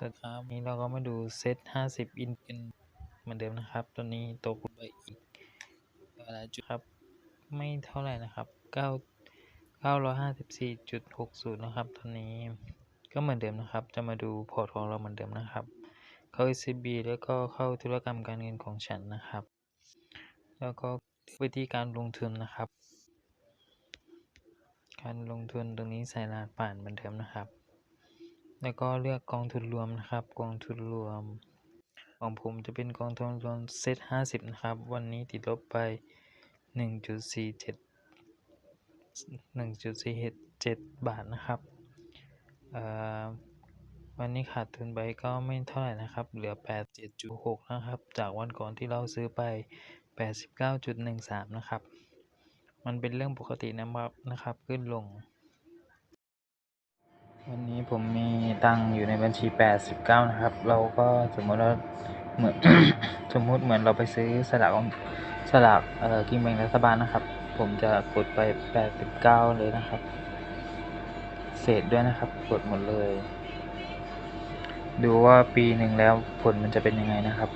สวัสดีครับวันนี้เราก็มาดูเซต 50 อินกันเหมือนเดิมนะครับ ตัวนี้ตกไปอีกเวลาจุดครับ ไม่เท่าไหร่นะครับ 9 954.60 นะครับ ตอนนี้ก็เหมือนเดิมนะครับ จะมาดูพอร์ตของเราเหมือนเดิมนะครับ เข้า ECB แล้วก็เข้าธุรกรรมการเงินของฉันนะครับ แล้วก็วิธีการลงทุนนะครับ การลงทุนตรงนี้ใส่รหัสผ่านเหมือนเดิมนะครับ แล้วก็เลือกกองทุนรวมนะครับ กองทุนรวม ของผมจะเป็นกองทุนรวมเซต50นะครับ วันนี้ติดลบไป1.47 1.47บาทนะครับเอ่อวันนี้ขาดทุนไปก็ไม่เท่าไหร่นะครับ เหลือ 87.6 นะครับ จากวันก่อนที่เราซื้อไป 89.13 นะครับ มันเป็นเรื่องปกตินะครับนะครับ ขึ้นลง วันนี้ผมมีตังอยู่ในบัญชี 89 นะครับ เราก็สมมติว่าเหมือน สมมุติเหมือนเราไปซื้อสลากสลากเอ่อกินแบ่งรัฐบาลนะครับ ผมจะกดไป 89 เลยนะครับ เศษด้วยนะครับ กดหมดเลย ดูว่าปีหนึ่งแล้วผลมันจะเป็นยังไงนะครับ